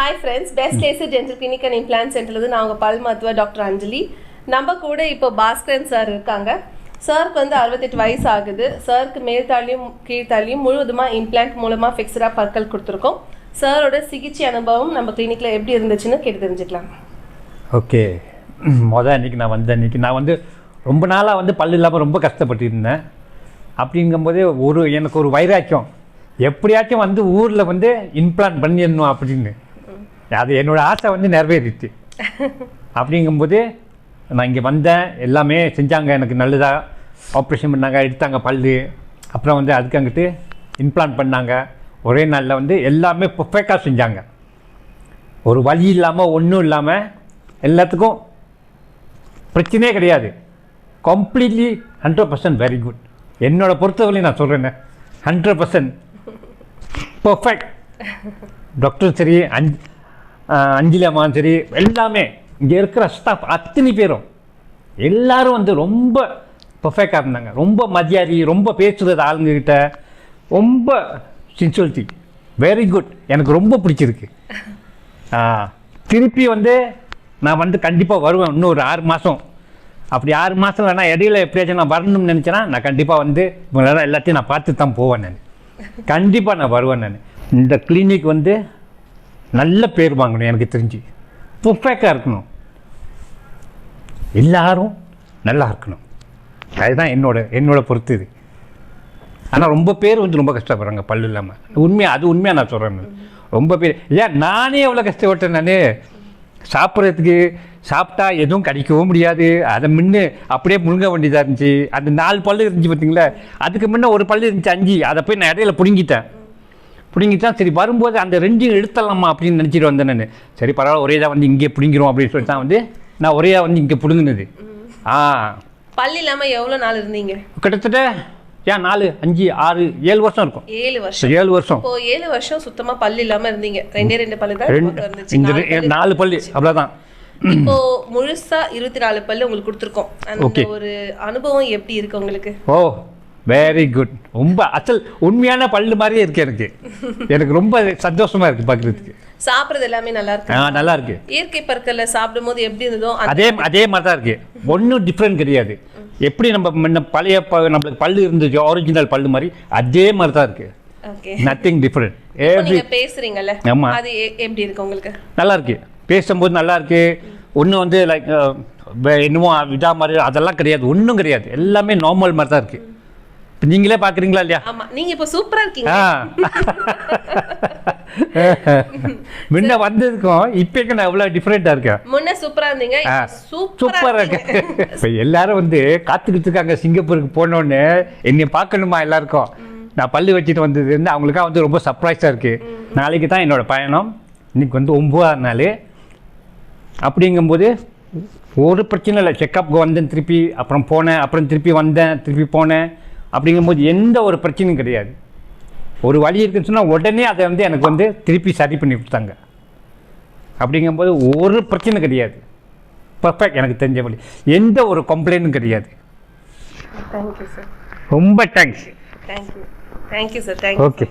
Hi friends best AC dental clinic and implant சென்டர்லேருந்து நான் உங்கள் பல் மருத்துவர் டாக்டர் அஞ்சலி. நம்ம கூட இப்போ பாஸ்கரன் சார் இருக்காங்க. சாருக்கு வந்து அறுபத்தெட்டு வயசு ஆகுது. சாருக்கு மேல்தாலியும் கீழ்த்தாலியும் முழுவதுமாக இம்ப்ளான்ட் மூலமாக ஃபிக்ஸடாக பற்கள் கொடுத்துருக்கோம். சாரோட சிகிச்சை அனுபவம் நம்ம கிளினிக்கில் எப்படி இருந்துச்சுன்னு கேட்டு தெரிஞ்சுக்கலாம். ஓகே மொதல் அன்றைக்கி நான் வந்த அன்றைக்கி நான் வந்து ரொம்ப நாளாக வந்து பல்லு இல்லாமல் ரொம்ப கஷ்டப்பட்டு இருந்தேன் அப்படிங்கும்போதே ஒரு எனக்கு ஒரு வைராக்கியம். எப்படியாச்சும் வந்து ஊரில் வந்து இம்ப்ளான்ட் பண்ணிடணும் அப்படின்னு. அது என்னோடய ஆசை வந்து நிறைவேறிச்சு அப்படிங்கும்போது நான் இங்கே வந்தேன். எல்லாமே செஞ்சாங்க. எனக்கு நல்லதாக ஆப்ரேஷன் பண்ணாங்க. எடுத்தாங்க பல்லு. அப்புறம் வந்து அதுக்கு அங்கிட்டு இம்ப்ளான்ட் பண்ணாங்க. ஒரே நாளில் வந்து எல்லாமே பர்ஃபெக்டாக செஞ்சாங்க. ஒரு வழி இல்லாமல் ஒன்றும் இல்லாமல் எல்லாத்துக்கும் பிரச்சனையே கிடையாது. Completely hundred percent very good என்னோட பொறுத்தவரையும் நான் சொல்கிறேன் ஹண்ட்ரட் பர்சன்ட் பர்ஃபெக்ட் டாக்டரும் சரி அஞ்சு அஞ்சலி அம்மாவும் சரி எல்லாமே. இங்கே இருக்கிற ஸ்டாஃப் அத்தனை பேரும். எல்லாரும் வந்து ரொம்ப பர்ஃபெக்டாக இருந்தாங்க. ரொம்ப மரியாதை ரொம்ப பேசுகிறது ஆளுங்கக்கிட்ட ரொம்ப சின்சுவல்ட்டி வெரி குட் எனக்கு ரொம்ப பிடிச்சிருக்கு. திருப்பி வந்து நான் வந்து கண்டிப்பாக வருவேன் இன்னும் ஒரு ஆறு மாதம் அப்படி ஆறு மாதம் வேணா இடையில எப்படியாச்சும் நான் வரணும்னு நினச்சேன்னா நான் கண்டிப்பாக வந்து இவங்களெல்லாம் எல்லாத்தையும் நான் பார்த்து தான் போவேன் நான். கண்டிப்பாக நான் வருவேன் நான். இந்த கிளினிக் வந்து நல்ல பேர் வாங்கணும் எனக்கு தெரிஞ்சு. பர்ஃபெக்டாக இருக்கணும். எல்லாரும் நல்லா இருக்கணும். அதுதான் என்னோட என்னோட பொறுத்து இது. ஆனால் ரொம்ப பேர் வந்து ரொம்ப கஷ்டப்படுறாங்க பல்லு இல்லாமல் உண்மையாக அது உண்மையாக நான் சொல்கிறேன் ரொம்ப பேர் ஏன் நானே எவ்வளோ கஷ்டப்பட்டேன் நான். சாப்பிட்றதுக்கு சாப்பிட்டா எதுவும் கிடைக்கவும் முடியாது. அதை முன்னே அப்படியே முழுங்க வேண்டியதாக இருந்துச்சு. அந்த நாலு பல்லு இருந்துச்சு பார்த்தீங்களா அதுக்கு முன்னே ஒரு பல்லு இருந்துச்சு அஞ்சு. அதை போய் நான் இடையில பிடுங்கிட்டேன். பிடுங்கிட்டான் சரி வரும்போது அந்த ரெண்டையும் எடுத்துடலாமா அப்படின்னு நினச்சிட்டு வந்தேன் நான். சரி பரவாயில்ல ஒரே தான் வந்து இங்கே பிடிங்கிறோம் அப்படின்னு சொல்லிட்டு தான் வந்து நான் ஒரே வந்து இங்கே பிடுங்கினது. ஆ. பல் இல்லாமல் எவ்வளோ நாள் இருந்தீங்க? கிட்டத்தட்ட ஏன் நாலு அஞ்சு ஆறு ஏழு வருஷம் இருக்கும். ஏழு வருஷம். ஏழு வருஷம். இப்போ ஏழு வருஷம் சுத்தமா பல் இல்லாம இருந்தீங்க. ரெண்டே ரெண்டு பல்லு தான் இந்த நாலு பல்லு. பள்ளி அவ்வளோதான் இப்போ முழுசா இருபத்தி நாலு பல்லு உங்களுக்கு கொடுத்துருக்கோம். அந்த. ஒரு அனுபவம் எப்படி இருக்கு உங்களுக்கு? ஓ வெரி குட் ரொம்ப அசல் உண்மையான பல்லு மாதிரியே இருக்கு எனக்கு. எனக்கு ரொம்ப சந்தோஷமா இருக்கு பார்க்குறதுக்கு சாப்பிடுறது எல்லாமே நல்லா இருக்கு. ஆ நல்லா இருக்கு. இயற்கை பற்கள்ல சாப்பிடும் போது எப்படி இருந்ததோ அதே அதே மாதிரி. தான் இருக்கு. ஒன்றும் டிஃப்ரெண்ட் கிடையாது. எப்படி நம்ம முன்ன பழைய ப- நம்மளுக்கு பல்லு இருந்துச்சு ஒரிஜினல் பல்லு மாதிரி அதே மாதிரி தான் இருக்கு நத்திங் டிஃப்ரெண்ட் நீங்க பேசுறீங்கல்ல ஆமா. அது எப்படி இருக்கு உங்களுக்கு? நல்லா இருக்கு. பேசும்போது நல்லா இருக்கு. ஒன்றும் வந்து லைக் என்னமோ இதா மாதிரி அதெல்லாம் கிடையாது. ஒன்றும் கிடையாது. எல்லாமே நார்மல் மாதிரி தான் இருக்கு. இப்போ நீங்களே பார்க்குறீங்களா இல்லையா? ஆமா நீங்க இப்போ சூப்பரா இருக்கீங்க. முன்ன வந்ததுக்கும் இப்போக்கு நான் எவ்வளோ டிஃப்ரெண்ட்டாக இருக்கேன்? முன்ன சூப்பரா இருந்தீங்க சூப்பரா சூப்பராக இருக்கீங்க. இருக்கு இப்போ எல்லாரும் வந்து காத்துக்கிட்டு இருக்காங்க சிங்கப்பூருக்கு போனோடனே என்னை பார்க்கணுமா எல்லாருக்கும்? நான் பல்லு வச்சுட்டு வந்தது வந்து அவங்களுக்காக வந்து ரொம்ப சர்ப்ரைஸாக இருக்கு. நாளைக்கு தான் என்னோட பயணம். இன்னைக்கு வந்து ஒம்பதாம் நாள். அப்படிங்கும்போது ஒரு பிரச்சனை இல்லை. செக்கப்புக்கு வந்தேன் திருப்பி அப்புறம் போனேன் அப்புறம் திருப்பி வந்தேன் திருப்பி போனேன். அப்படிங்கும்போது எந்த ஒரு பிரச்சனையும் கிடையாது. ஒரு வழி இருக்குன்னு சொன்னால் உடனே அதை வந்து எனக்கு வந்து திருப்பி சரி பண்ணி கொடுத்தாங்க. அப்படிங்கும்போது ஒரு பிரச்சனை கிடையாது. பர்ஃபெக்ட் எனக்கு தெரிஞ்ச வழி. எந்த ஒரு கம்ப்ளைண்ட்டும் கிடையாது. ரொம்ப thanks thank you thank you sir thank you okay